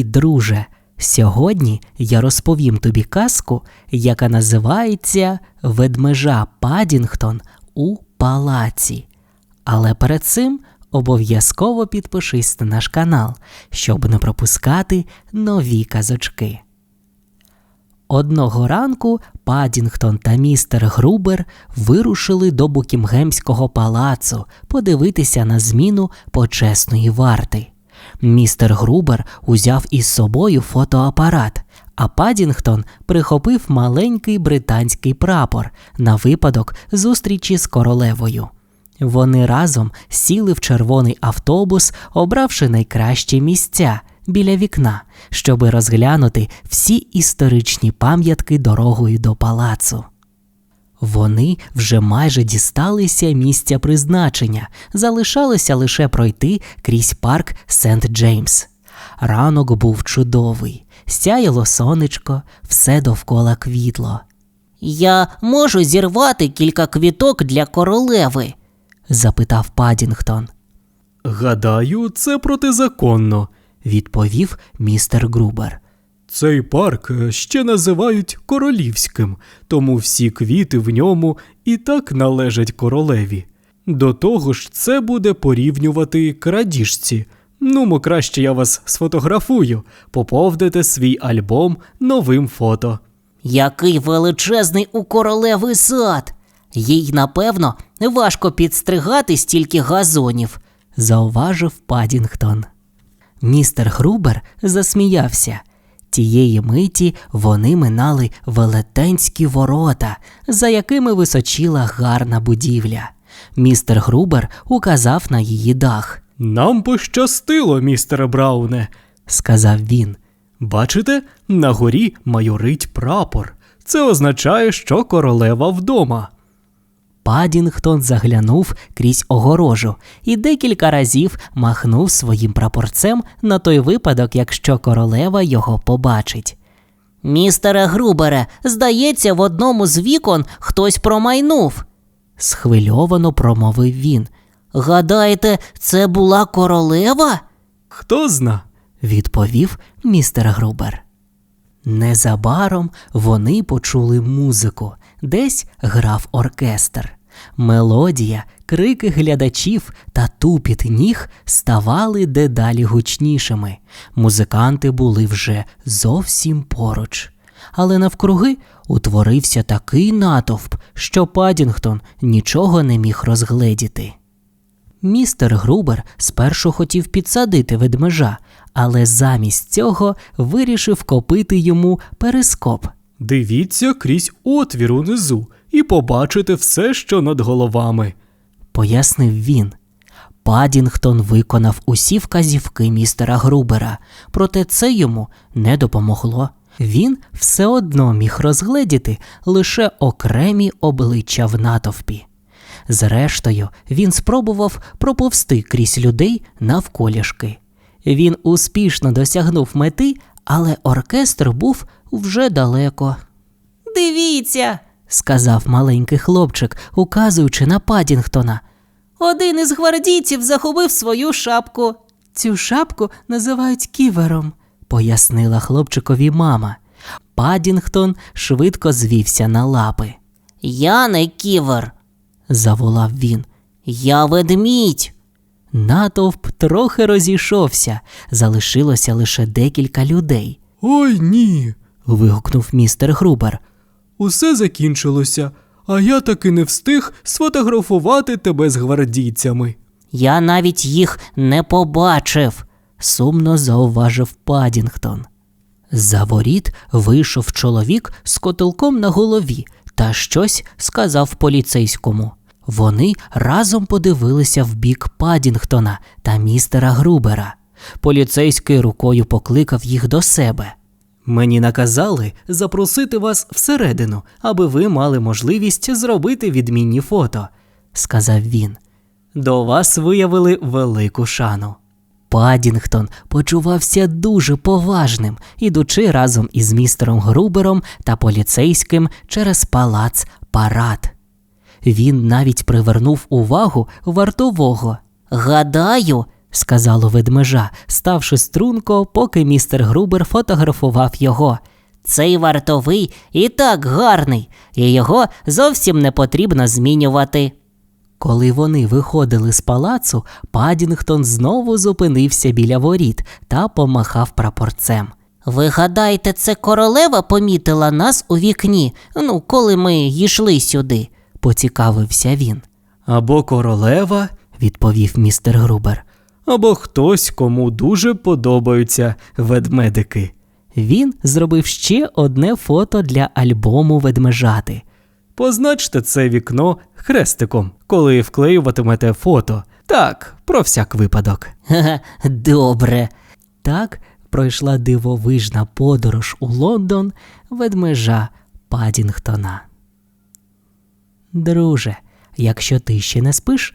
Привіт, друже! Сьогодні я розповім тобі казку, яка називається Ведмежа Падінгтон у палаці. Але перед цим обов'язково підпишись на наш канал, щоб не пропускати нові казочки. Одного ранку Падінгтон та містер Грубер вирушили до Букінгемського палацу подивитися на зміну почесної варти. Містер Грубер узяв із собою фотоапарат, а Падінгтон прихопив маленький британський прапор на випадок зустрічі з королевою. Вони разом сіли в червоний автобус, обравши найкращі місця біля вікна, щоби розглянути всі історичні пам'ятки дорогою до палацу. Вони вже майже дісталися місця призначення, залишалося лише пройти крізь парк Сент Джеймс. Ранок був чудовий, сяяло сонечко, все довкола квітло. Я можу зірвати кілька квіток для королеви. запитав Падінгтон. Гадаю, це протизаконно, Відповів містер Грубер. Цей парк е, ще називають королівським, тому всі квіти в ньому і так належать королеві. До того ж, це буде порівнювати крадіжці. Ну, мо краще я вас сфотографую, поповните свій альбом новим фото. Який величезний у королеви сад. Їй, напевно, важко підстригати стільки газонів. зауважив Падінгтон. Містер Грубер засміявся. Тієї миті вони минали велетенські ворота, за якими височила гарна будівля. Містер Грубер указав на її дах, Нам пощастило, містере Брауне. сказав він. Бачите, на горі майорить прапор. Це означає, що королева вдома. Падінгтон заглянув крізь огорожу і декілька разів махнув своїм прапорцем на той випадок, якщо королева його побачить. Містере Грубере, здається, в одному з вікон хтось промайнув. Схвильовано промовив він. Гадаєте, це була королева? Хто зна? відповів містер Грубер. Незабаром вони почули музику, десь грав оркестр. Мелодія, крики глядачів та тупіт ніг ставали дедалі гучнішими. Музиканти були вже зовсім поруч. Але навкруги утворився такий натовп, що Падінгтон нічого не міг розгледіти. Містер Грубер спершу хотів підсадити ведмежа, але замість цього вирішив копити йому перископ. Дивіться крізь отвір унизу і побачите все, що над головами. пояснив він. Падінгтон виконав усі вказівки містера Грубера, проте це йому не допомогло. Він все одно міг розгледіти лише окремі обличчя в натовпі. Зрештою, він спробував проповсти крізь людей навколішки. Він успішно досягнув мети, але оркестр був вже далеко. Дивіться, Сказав маленький хлопчик, указуючи на Падінгтона. один із гвардійців загубив свою шапку. Цю шапку називають ківером, пояснила хлопчикові мама. Падінгтон швидко звівся на лапи. Я не ківер, Заволав він. я ведмідь. Натовп трохи розійшовся, залишилося лише декілька людей. Ой ні. Вигукнув містер Грубер. Усе закінчилося, а я таки не встиг сфотографувати тебе з гвардійцями. Я навіть їх не побачив. Сумно зауважив Падінгтон. За воріт вийшов чоловік з котелком на голові та щось сказав поліцейському. Вони разом подивилися в бік Падінгтона та містера Грубера. Поліцейський рукою покликав їх до себе. Мені наказали запросити вас всередину, аби ви мали можливість зробити відмінні фото, сказав він. До вас виявили велику шану. Падінгтон почувався дуже поважним, ідучи разом із містером Грубером та поліцейським через палац парад. Він навіть привернув увагу вартового. Гадаю, сказало ведмежа, ставши струнко, поки містер Грубер фотографував його. Цей вартовий і так гарний, і його зовсім не потрібно змінювати. Коли вони виходили з палацу, Падінгтон знову зупинився біля воріт та помахав прапорцем. Ви гадаєте, це королева помітила нас у вікні, ну, коли ми йшли сюди? Поцікавився він. Або королева, Відповів містер Грубер. Або хтось, кому дуже подобаються ведмедики. Він зробив ще одне фото для альбому ведмежати. Позначте це вікно хрестиком, коли вклеюватимете фото. Так, про всяк випадок. Ха-ха, добре. Так пройшла дивовижна подорож у Лондон ведмежа Падінгтона. Друже, якщо ти ще не спиш,